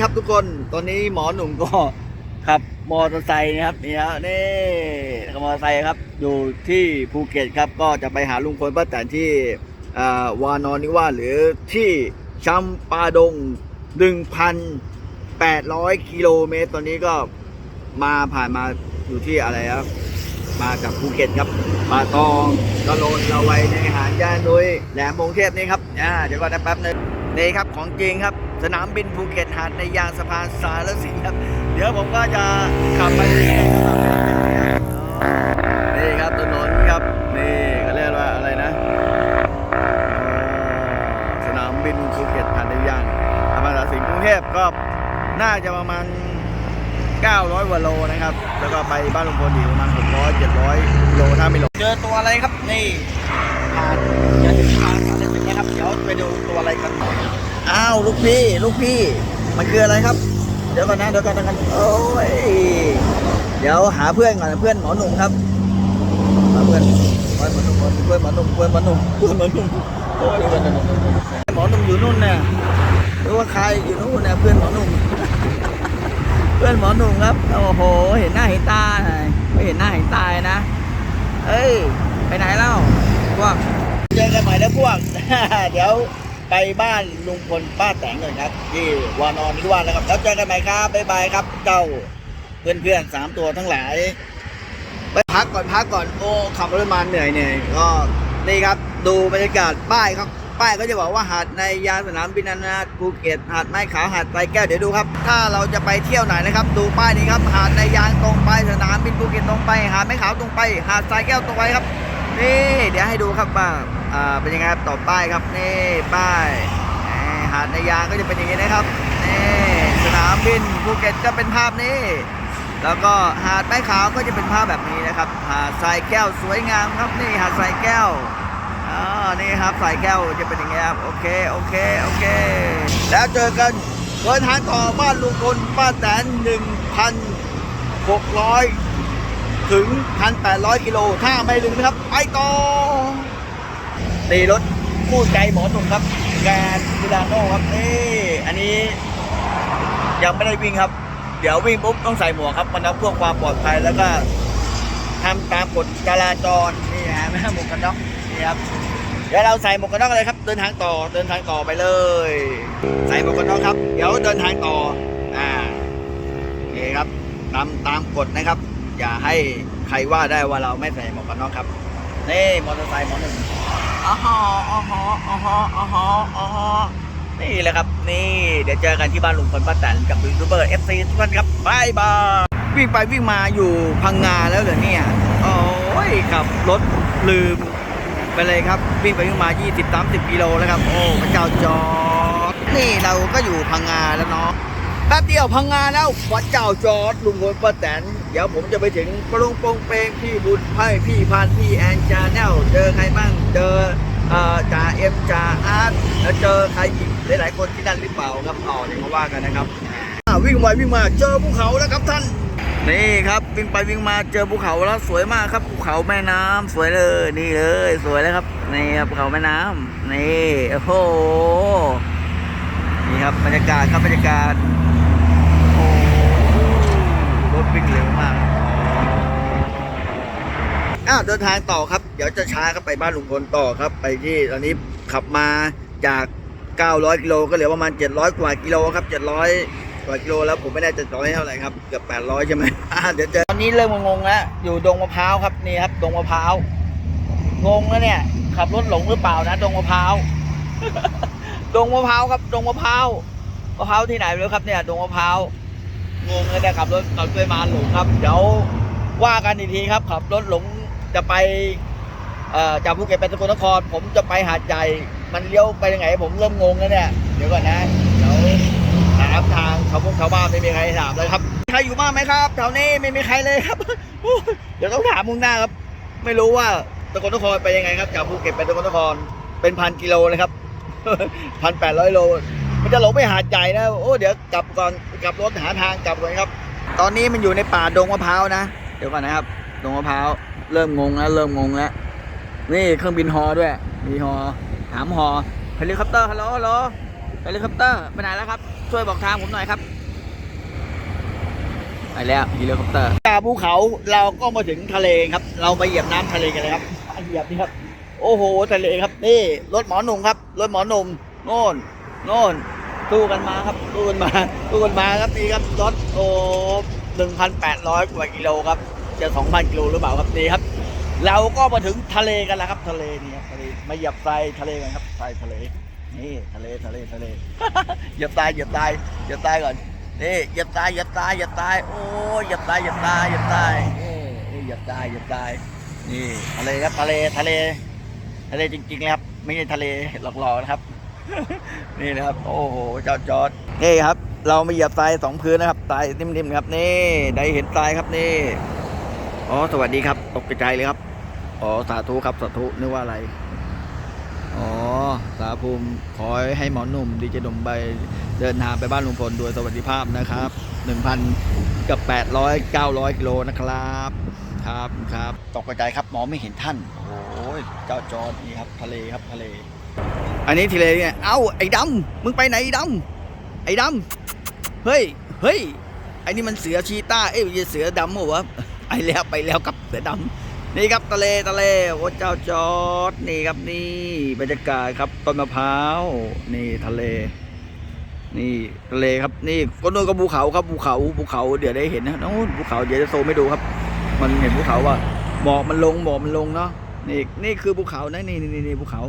ครับทุกคนตอนนี้หมอหนุ่มก็ขับมอเตอร์ไซค์นะครับนี่ฮะนี่ขับมอเตอร์ไซค์ครับอยู่ที่ภูเก็ตครับก็จะไปหาลุงพลป้าแตนที่วานอนนิวาหรือที่ชัมปาดง 1,800 กิโลเมตร ตอนนี้ก็มาผ่านมาอยู่ที่อะไรครับ มาจากภูเก็ตครับป่าตองกะโลนเราไว้ในหาดย่านนุ้ยแหลมพงเทพนี่ครับอ่าเดี๋ยวก่อนนะแป๊บนึง นี่ครับของจริงครับ สนามบินภูเก็ตหาดในยางสะพานสารสินครับ เดี๋ยวผมก็จะขับไปนี่ครับถนนครับนี่เขาเรียกว่าอะไรนะสนามบินภูเก็ตหาดในยางสะพานสารสินกรุงเทพก็น่าจะประมาณ 900กว่าโลนะครับ แล้วก็ไปบ้านลุงพลอีกประมาณ600 700โลถ้าไม่หลงเจอตัวอะไรครับนี่ผ่านาวลูกพี่ ลูกพี่ มันคืออะไรครับ เดี๋ยวก่อนนะเดี๋ยวก่อนนะกันโอ้ยเดี๋ยวหาเพื่อนก่อนเพื่อนหมอหนุ่มครับหาเพื่อนเพื่อนหมอหนุ่มเพื่อนหมอหนุ่มเพื่อนหมอหนุ่มเพื่อนหมอหนุ่มโอ้ยเพื่อนหมอหนุ่มหมอหนุ่มอยู่นู่นน่ะหรือว่าใครอยู่นู่นน่ะเพื่อนหมอหนุ่มเพื่อนหมอหนุ่มครับโอ้โห เห็นหน้าเห็นตาไม่เห็นหน้าเห็นตายนะ เอ้ยไปไหนเล่าพวกเจอกันใหม่แล้วพวก เดี๋ยว ไปบ้านลุงพลป้าแตงหน่อยครับ ที่วานอนนิวานนะครับแล้วเจอกันใหม่ครับบ๊ายบายครับ เจ้าเพื่อนเพื่อนๆสามตัวทั้งหลาย ไปพักก่อนพักก่อนโอ้ขับรถมาเหนื่อยเหนื่อยก็นี่ครับดูบรรยากาศป้ายครับป้ายก็จะบอกว่าหาดในยานสนามบินนานาภูเก็ตหาดไม้ขาวหาดไตรแก้วเดี๋ยวดูครับ ถ้าเราจะไปเที่ยวไหนนะครับ ดูป้ายนี้ครับหาดในยางตรงไปสนามบินภูเก็ตตรงไป หาดไม้ขาวตรงไป หาดไตรแก้วตรงไปครับ นี่ เดี๋ยวให้ดูครับว่าอ่าเป็นยังไงครับต่อป้ายครับนี่ป้ายหาดในยางก็จะเป็นอย่างนี้นะครับนี่สนามบินภูเก็ตก็เป็นภาพนี้แล้วก็หาดไม้ขาวก็จะเป็นภาพแบบนี้นะครับหาดทรายแก้วสวยงามครับนี่หาดทรายแก้วอ่านี่ครับทรายแก้วจะเป็นอย่างนี้ครับโอเคโอเคโอเค แล้วเจอกันเดินทางต่อบ้านลุงพลป้าแตน1,600 ถึง 1,800 กิโล ถ้าไม่ลืมนะครับ ไปต่อตีรถคู่ใจหมอหนุ่มครับแกนมิลาโน่ครับนี่อันนี้ยังไม่ได้วิ่งครับ เดี๋ยววิ่งปุ๊บต้องใส่หมวกครับมันเอาเพื่อความปลอดภัยแล้วก็ทำตามกฎจราจรนี่ฮะไม่ให้หมวกกันน็อกนี่ครับเดี๋ยวเราใส่หมวกกันน็อกเลยครับเดินทางต่อเดินทางต่อไปเลย ใส่หมวกกันน็อกครับ เดี๋ยวเดินทางต่ออ่านี่ครับตามตามกฎนะครับ อย่าให้ใครว่าได้ว่าเราไม่ใส่หมวกกันน็อกครับนี่มอเตอร์ไซค์หมอหนึ่งอ๋อฮออ๋อฮออ๋อฮออ๋อฮออ๋อฮอนี่แหละครับ นี่เดี๋ยวเจอกันที่บ้านลุงพลป้าแตนกับยูทูบเบอร์เอฟซีทุกท่านครับบายบายวิ่งไปวิ่งมาอยู่พังงาแล้วเหรอเนี่ยโอ้ยขับรถลืมไปเลยครับวิ่งไปวิ่งมา 20 30 กิโลแล้วครับ โอ้พระเจ้าจอดนี่เราก็อยู่พังงาแล้วเนาะแป๊บเดียวพังงาแล้ววัดเจ้าจอดลุงพลป้าแตน เดี๋ยวผมจะไปถึงปรุงโปงเปงพี่บุญไพ่พี่พันพี่แอนจาแนลเจอใครบ้างเจอจ่าเอ็มจ่าอาร์ตแล้วเจอใครอีกหลาย ๆ คนที่นั่นหรือเปล่าครับอ๋อเนี่เขาว่ากันนะครับวิ่งไปวิ่งมาเจอภูเขาแล้วครับท่านนี่ครับวิ่งไปวิ่งมาเจอภูเขาแล้วสวยมากครับภูเขาแม่น้ำสวยเลยนี่เลยสวยเลยครับนี่ครับภูเขาแม่น้ำนี่โอ้โหนี่ครับบรรยากาศครับบรรยากาศ วิ่งเร็วมากอ้าวเดินทางต่อครับ เดี๋ยวจะช้าครับไปบ้านลุงพลต่อครับ ไปที่ตอนนี้ขับมาจาก 900กิโลก็เหลือประมาณ 700 กว่ากิโลครับ 700 กว่ากิโลแล้วผมไม่แน่ใจร้อยเท่าไหร่ครับเกือบ800ใช่ไหมอ่าเดี๋ยวเจอตอนนี้เริ่มงงๆแล้วอยู่ดงมะพร้าวครับนี่ครับดงมะพร้าวงงแล้วเนี่ยขับรถหลงหรือเปล่านะดงมะพร้าวดงมะพร้าวครับดงมะพร้าวมะพร้าวที่ไหนไม่รู้ครับเนี่ยดงมะพร้าว งงเลยเนี่ยขับรถขับไปมาหลงครับ เดี๋ยวว่ากันอีกทีครับ ขับรถหลงจะไปจากภูเก็ตไปสกลนคร ผมจะไปหาดใหญ่มันเลี้ยวไปยังไงผมเริ่มงงแล้วเนี่ย เดี๋ยวก่อนนะ เดี๋ยวถามทางชาวพวกชาวบ้านไม่มีใครถามเลยครับใครอยู่บ้างไหมครับแถวนี้ไม่มีใครเลยครับ เดี๋ยวต้องถามมุ่งหน้าครับ ไม่รู้ว่าสกลนครไปยังไงครับจากภูเก็ตไปสกลนครเป็นพันกิโลเลยครับพันแปดร้อยโล มันจะหลงไปหาดใหญ่นะ โอ้ เดี๋ยวกลับก่อน กลับรถหาทางกลับก่อนครับ ตอนนี้มันอยู่ในป่าดงมะพร้าวนะ เดี๋ยวก่อนนะครับ ดงมะพร้าว เริ่มงงแล้ว เริ่มงงแล้ว นี่เครื่องบินฮอด้วย มีฮอ ถามฮอเฮลิคอปเตอร์ฮัลโหลฮัลโหลเฮลิคอปเตอร์ไปไหนแล้วครับ ช่วยบอกทางผมหน่อยครับไปแล้วเฮลิคอปเตอร์จากภูเขาเราก็มาถึงทะเลครับ เราไปเหยียบน้ำทะเลกันเลยครับเหยียบนี่ครับ โอ้โหทะเลครับ นี่รถหมอหนุ่มครับ รถหมอหนุ่มโน่น โน่นตู้กันมาครับตู้กันมาตู้กันมาครับนี่ครับรถโอ้หนึ่งพันแปดร้อยกว่ากิโลครับจะสองพันกิโลหรือเปล่าครับนี่ครับ เราก็มาถึงทะเลกันแล้วครับ ทะเลนี่ครับทะเลมาเหยียบทรายทะเลกันครับทรายทะเลนี่ทะเลทะเลทะเลเหยียบทรายเหยียบทรายเหยียบทรายก่อนนี่เหยียบทรายเหยียบทรายเหยียบทรายโอ้เหยียบทรายเหยียบทรายเหยียบทรายนี่เหยียบทรายเหยียบทรายนี่ทะเลครับทะเลทะเล ทะเลจริงๆนะครับไม่ใช่ทะเลหลอกๆนะครับ นี่นะครับ โอ้โห เจ้าจอดนี่ครับ เรามาเหยียบทรายสองพื้นนะครับทรายนิ่มๆครับ นี่ได้เห็นทรายครับนี่อ๋อสวัสดีครับตกใจเลยครับอ๋อสาธุครับสาธุนึกว่าอะไรอ๋อสาภูมิขอให้หมอหนุ่มดีเจหนุ่มไปเดินทางไปบ้านลุงพลโดยสวัสดิภาพนะครับ1,000กับ800 900กิโลนะครับครับครับตกใจครับหมอไม่เห็นท่านโอ้ยเจ้าจอดนี่ครับทะเลครับทะเล อันนี้ทะเลเนี่ย เอ้าไอ้ดำมึงไปไหนไอ้ดำไอ้ดำเฮ้ย เฮ้ย ไอ้นี่มันเสือชีต้า เอ้ยเสือดำเหรอวะไปแล้วไปแล้วกับเสือดำนี่ครับทะเลทะเลโอ้เจ้าจอดนี่ครับนี่บรรยากาศครับต้นมะพร้าวนี่ทะเล นี่ทะเลครับนี่ก็นู่นก็ภูเขาครับภูเขาภูเขาเดี๋ยวได้เห็นนะนู้นภูเขาเดี๋ยวจะโซมไม่ดูครับ มันเห็นภูเขาว่าหมอกมันลงหมอกมันลงเนาะนี่นี่คือภูเขานะนี่นี่นี่ภูเขา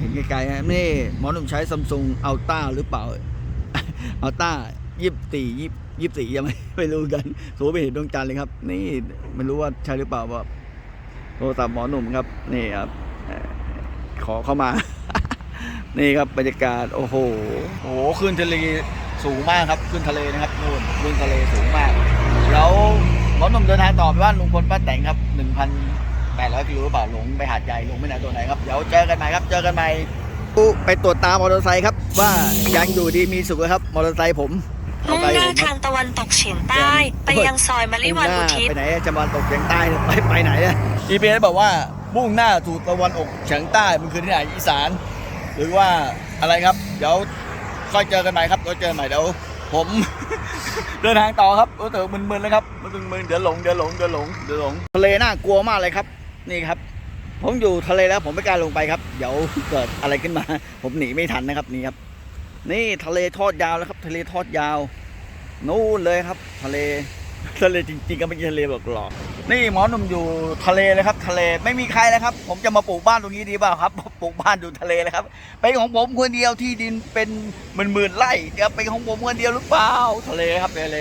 เห็นไกลๆนะนี่หมอหนุ่มใช้ซัมซุงอัลต้าหรือเปล่าอัลต้ายี่สี่ยี่ยี่สี่ยังไม่ไม่รู้กันโซไม่เห็นดวงจันทร์เลยครับ นี่ไม่รู้ว่าใช่หรือเปล่าว่าโทรศัพท์หมอหนุ่มครับ นี่ครับขอเข้ามา นี่ครับบรรยากาศโอ้โหโอ้โหขึ้นทะเลสูงมากครับขึ้นทะเลนะครับนู่นขึ้นทะเลสูงมาก แล้วหมอหนุ่มเดินทางต่อไปบ้านลุงพลป้าแตงครับหนึ่งพัน 1,800กิโลหรือเปล่าลงไปหาดใหญ่ลงไม่ไหนตัวไหนครับเดี๋ยวเจอกันใหม่ครับเจอกันใหม่ไปตรวจตามมอเตอร์ไซค์ครับ ว่ายังอยู่ดีมีสุขครับมอเตอร์ไซค์ผมมุ่งหน้าผมครับทางตะวันตกเฉียงใต้ ไปยังซอยมะลิวันอุทิศไปไหนจะมาตกเฉียงใต้ไปไปไหนอะ GPS บอกว่ามุ่งหน้าสู่ตะวันออกเฉียงใต้มันคือที่ไหนอีสาน หรือว่าอะไรครับ เดี๋ยวค่อยเจอกันใหม่ครับเดี๋ยวเจอกันใหม่เดี๋ยวผมเดินทางต่อครับโอ้เถอะมึนๆแล้วครับมึนๆเดี๋ยวหลงเดี๋ยวหลงเดี๋ยวหลงเดี๋ยวหลงทะเลน่ากลัวมากเลยครับ นี่ครับ ผมอยู่ทะเลแล้วผมไม่กล้าลงไปครับ เดี๋ยวเกิดอะไรขึ้นมา ผมหนีไม่ทันนะครับนี่ครับ นี่ทะเลทอดยาวแล้วครับ ทะเลทอดยาว นู่นเลยครับ ทะเลทะเลจริงๆก็ไม่ใช่ทะเลหลอกหลอกนี่หมอหนุ่มอยู่ทะเลเลยครับ ทะเลไม่มีใครเลยครับ ผมจะมาปลูกบ้านตรงนี้ดีเปล่าครับปลูกบ้านอยู่ทะเลเลยครับเป็นของผมคนเดียวที่ดินเป็นหมื่นๆไร่จะเป็นของผมคนเดียวหรือเปล่าทะเลครับทะเล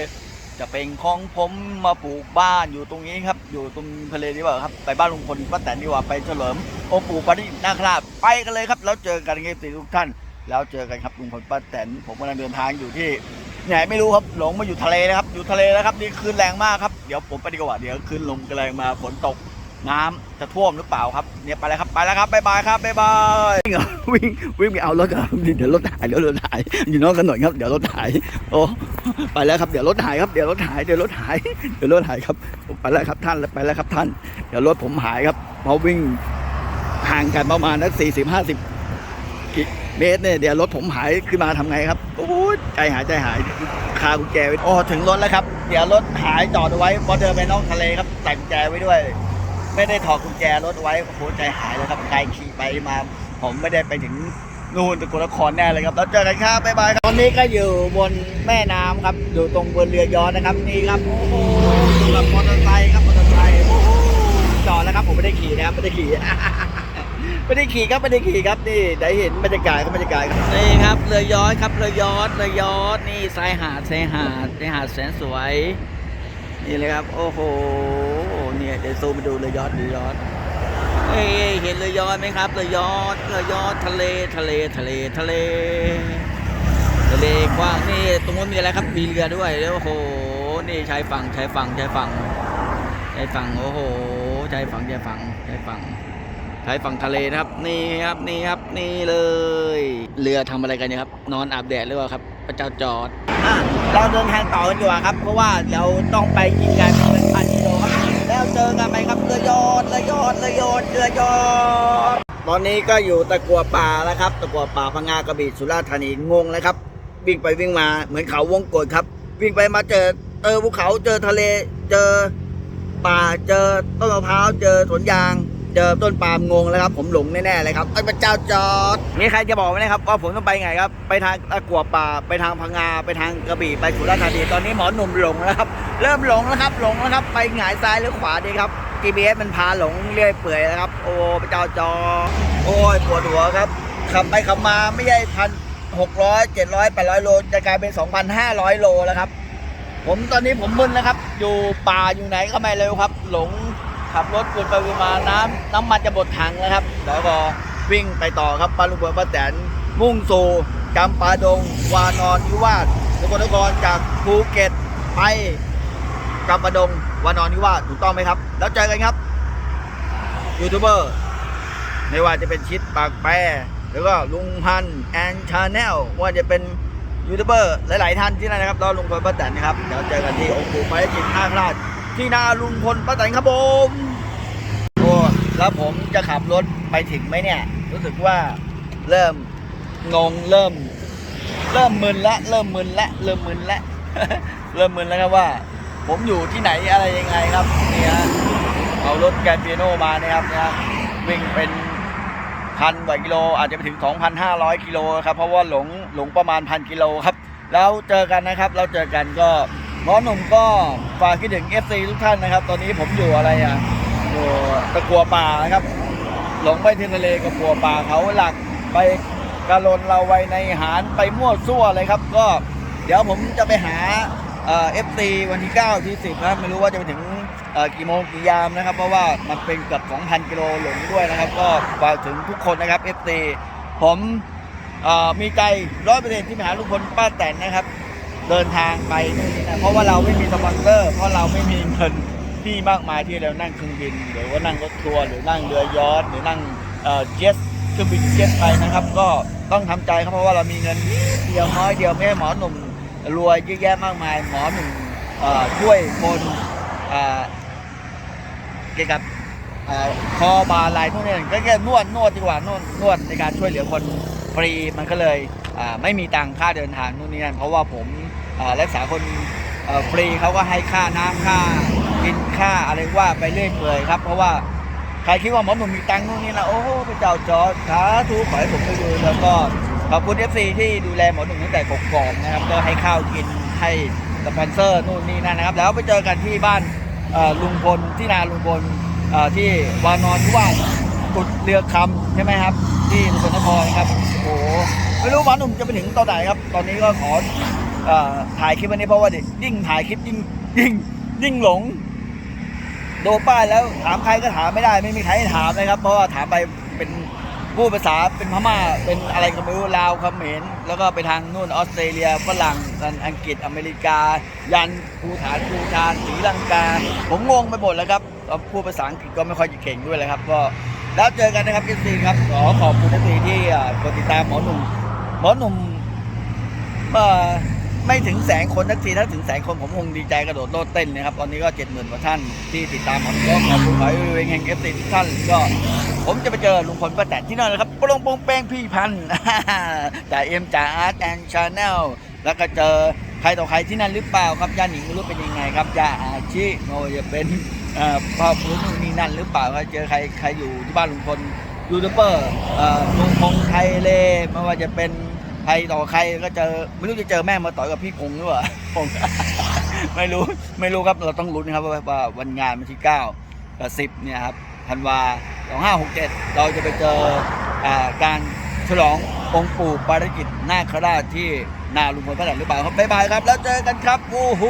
จะเป็นของผมมาปลูกบ้านอยู่ตรงนี้ครับ อยู่ตรงทะเลดีกว่าครับ ไปบ้านลุงพลป้าแตนดีกว่าไปเฉลิมองค์ปู่ปารินาคราชไปกันเลยครับ แล้วเจอกันเงี้ยทุกท่าน แล้วเจอกันครับลุงพลป้าแตนผมกำลังเดินทางอยู่ที่ไหนไม่รู้ครับหลงมาอยู่ทะเลนะครับ อยู่ทะเลแล้วครับนี่คลื่นแรงมากครับเดี๋ยวผมไปดีกว่าเดี๋ยวคลื่นลมกำลังมาฝนตก น้ำจะท่วมหรือเปล่าครับเนี่ยไปแล้วครับไปแล้วครับบ๊ายบายครับบ๊ายบายวิ่งวิ่งวิ่งไปเอารถเหรอเดี๋ยวรถหายเดี๋ยวรถหายอยู่นอกถนนครับเดี๋ยวรถหายโอ้ไปแล้วครับเดี๋ยวรถหายครับเดี๋ยวรถหายเดี๋ยวรถหายเดี๋ยวรถหายครับไปแล้วครับท่านไปแล้วครับท่าน เดี๋ยวรถผมหายครับเพราะวิ่งห่างกันประมาณนักสี่สิบห้าสิบกิเมตรเนี่ยเดี๋ยวรถผมหายขึ้นมาทำไงครับโอ้ยใจหายใจหายคากุญแจไว้โอ้ถึงรถแล้วครับ เดี๋ยวรถหายจอดเอาไว้พอเดินไปนอกทะเลครับใส่กุญแจไว้ด้วย ไม่ได้ถอดกุญแจรถไว้โอ้โหใจหายเลยครับใครขี่ไปมา ผมไม่ได้ไปถึงนู่นตะกุนครแน่เลยครับแล้วเจอกันครับบ๊ายบายครับตอนนี้ก็อยู่บนแม่น้ำครับ อยู่ตรงบนเรือยอชต์นะครับนี่ครับโอ้โหสำหรับมอเตอร์ไซค์ครับมอเตอร์ไซค์โอ้โหจอดแล้วครับผมไม่ได้ขี่นะครับไม่ได้ขี่ไม่ได้ขี่ครับไม่ได้ขี่ครับนี่ได้เห็นบรรยากาศครับบรรยากาศครับนี่ครับเรือยอชต์ครับเรือยอชต์เรือยอชต์นี่ชายหาดชายหาดชายหาดแสนสวยนี่เลยครับ โอ้โห เนี่ยเดี๋ยวซูมไปดูเรือยอชต์เรือยอชต์เอ้ยเห็นเรือยอชต์ไหมครับเรือยอชต์เรือยอชต์ทะเลทะเลทะเลทะเล ทะเลกว้างนี่ตรงนู้นมีอะไรครับมีเรือด้วยแล้วโอ้โหนี่ชายฝั่งชายฝั่งชายฝั่งชายฝั่งโอ้โหชายฝั่งชายฝั่งชายฝั่งชายฝั่งทะเลนะครับนี่ครับนี่ครับนี่เลย เรือทำอะไรกันเนี่ยครับ นอนอาบแดดหรือเปล่าครับพระเจ้าจอดเราเดินทางต่อกันดีกว่าครับ เพราะว่าเราต้องไปกินกัน จอกันไหมครับเรือยอดเรือยอดเรือยอดเรือยอดตอนนี้ก็อยู่ตะกัวป่าแล้วครับ ตะกัวป่าพังงากระบี่สุราษฎร์ธานีงงเลยครับ วิ่งไปวิ่งมาเหมือนเขาวงกดครับ วิ่งไปมาเจอเจอภูเขาเจอทะเลเจอป่าเจอต้นมะพร้าวเจอสวนยาง จอต้นปาล์มงงแล้วครับ ผมหลงแน่ๆเลยครับไอ้พระเจ้าจอดมีใครจะบอกไหมนะครับว่าผมต้องไปไงครับไปทางตะกัวป่าไปทางพังงาไปทางกระบี่ไปสุราษฎร์ธานีตอนนี้หมอหนุ่มหลงแล้วครับเริ่มหลงแล้วครับหลงแล้วครับไปหงายซ้ายหรือขวาดีครับ GPS มันพาหลงเรื่อยเปื่อยแล้วครับ โอ้พระเจ้าจอโอ้ยปวดหัวครับขับไปขับมาไม่ใช่พันหกร้อยเจ็ดร้อยแปดร้อยโลจะกลายเป็นสองพันห้าร้อยโลแล้วครับ ผมตอนนี้ผมมึนแล้วครับ อยู่ป่าอยู่ไหนก็ไม่เร็วครับ หลง ขับรถวนไปวนมาน้ำน้ำมันจะหมดถังแล้วครับแล้วก็วิ่งไปต่อครับปลาลุงเบอร์ป้าแตนมุ่งสู่จำปาดง วานอนนิวาสสกลนครจากภูเก็ตไปจำปาดง วานอนนิวาสถูกต้องไหมครับ แล้วเจอกันครับยูทูบเบอร์ไม่ว่าจะเป็นชิดปากแปรแล้วก็ลุงพันแอนชาแนลว่าจะเป็นยูทูบเบอร์หลาย ๆ ท่านที่นั่นนะครับรอลุงพลป้าแตนนะครับเดี๋ยวเจอกันที่องค์ปู่พระจิตนาคราช ที่นาลุงพลป้าแตนครับผมโอ้แล้วผมจะขับรถไปถึงไหมเนี่ย รู้สึกว่าเริ่มงงเริ่ม เริ่มมึนละเริ่มมึนละเริ่มมึนละเริ่มมึนแล้วครับว่า ผมอยู่ที่ไหนอะไรยังไงครับนี่ฮะเอารถแกรนเปียโนมาเนี่ยครับเนี่ยวิ่งเป็นพันกว่ากิโลอาจจะไปถึง 2,500 กิโลครับเพราะว่าหลงหลงประมาณพันกิโลครับ แล้วเจอกันนะครับ เราเจอกันก็ หมอหนุ่มก็ฝากคิดถึง FC ทุกท่านนะครับ ตอนนี้ผมอยู่อะไรอะอยู่ตะกัวป่านะครับ หลงไปที่ทะเลกับปัวป่าเขาหลักไปกะลนเราไว้ในหารไปมั่วซั่วเลยครับ ก็เดี๋ยวผมจะไปหาเอฟซีวันที่ 9 ที่ 10นะครับไม่รู้ว่าจะไปถึงเอ่อกี่โมงกี่ยามนะครับ เพราะว่ามันเป็นเกือบ 2,000 กิโลหลงด้วยนะครับ ก็ฝากถึงทุกคนนะครับ FC ผมเอ่อมีใจร้อยเปอร์เซ็นต์ที่ไปหาลุงพลป้าแตนนะครับ เดินทางไปเพราะว่าเราไม่มีสปอนเซอร์ เพราะเราไม่มีเงินที่มากมายที่เรานั่งเครื่องบิน หรือว่านั่งรถทัวร์หรือนั่งเรือยอชต์หรือนั่งเอ่อเจ็ตเครื่องบินเจ็ตไปนะครับ ก็ต้องทำใจครับเพราะว่าเรามีเงินเดียวน้อยเดียวไม่ให้หมอหนุ่มรวยเยอะแยะมากมาย หมอหนุ่มช่วยคนเกี่ยวกับเอ่อคอบาไหลพวกนี้ก็แค่นวดนวดดีกว่านวดนวดในการช่วยเหลือคนฟรีมันก็เลยไม่มีตังค่าเดินทางนู่นนี่นั่นเพราะว่าผม รักษาคนฟรีเขาก็ให้ค่าน้ำค่ากินค่าอะไรว่าไปเรื่อยเปื่อยครับ เพราะว่าใครคิดว่าหมอหนุ่มมีตังค์นู่นนี่นะโอ้โหพระเจ้าจอร์จสาธุขอให้ผมไปดูแล้วก็ขอบคุณเอฟซีที่ดูแลหมอหนุ่มตั้งแต่กกอกนะครับ ก็ให้ข้าวกินให้สปอนเซอร์นู่นนี่นั่นนะครับ แล้วไปเจอกันที่บ้านลุงพลที่นาลุงพลที่วานอนที่ว่ากุดเรือคำใช่ไหมครับ ที่สกลนครครับโอ้โหไม่รู้หมอหนุ่มจะไปถึงตอนไหนครับ ตอนนี้ก็ขอ ถ่ายคลิปวันนี้เพราะว่าเด็กยิ่งถ่ายคลิปยิ่งยิ่งยิ่งหลง โดป้ายแล้วถามใครก็ถามไม่ได้ ไม่มีใครให้ถามเลยครับเพราะว่าถามไปเป็นผู้ภาษาเป็นพม่าเป็นอะไรก็ไม่รู้ลาวเขมรแล้วก็ไปทางนู่นออสเตรเลียฝรั่งอังกฤษอเมริกา ยันภูฐานภูฐานศรีลังกา ผมงงไปหมดแล้วครับพูดภาษาอังกฤษก็ไม่ค่อยเก่งด้วยเลยครับ ก็แล้วเจอกันนะครับพี่ซีครับขอขอบคุณพี่ซีที่อ่ากดติดตามหมอหนุ่มหมอหนุ่มเอ่อ ไม่ถึงแสนคนทักทีถ้าถึงแสนคนผมคงดีใจกระโดดโลดเต้นนะครับ ตอนนี้ก็เจ็ดหมื่นกว่าท่านที่ติดตามผมก็ขอบคุณขอให้เวงแห่งเอฟซีทุกท่านก็ผมจะไปเจอลุงพลป้าแตนที่นั่นนะครับปลงโปงแป้งพี่พันจ่าเอ็มจ่าอาร์ตแอนด์ชาแนลแล้วก็เจอใครต่อใครที่นั่นหรือเปล่าครับย่าหนิงไม่รู้เป็นยังไงครับจ่าอาชิโมจะเป็นเอ่อพ่อพูนู่นนี่นั่นหรือเปล่าครับเจอใครใครอยู่ที่บ้านลุงพลยูทูบเบอร์เอ่อลุงพงไทยเลไม่ว่าจะเป็น ใครต่อใครก็เจอไม่รู้จะเจอแม่มาต่อยกับพี่คงหรือเปล่าผมไม่รู้ไม่รู้ครับเราต้องลุ้นครับว่าว่าวันงานวันที่9กับ10เนี่ยครับธันวา2567เราจะไปเจออ่าการฉลององค์ปู่ปาริกิตนาคราชที่นาลุงพลพระแดนหรือเปล่าครับบ๊ายบายครับ แล้วเจอกันครับ โอ้โห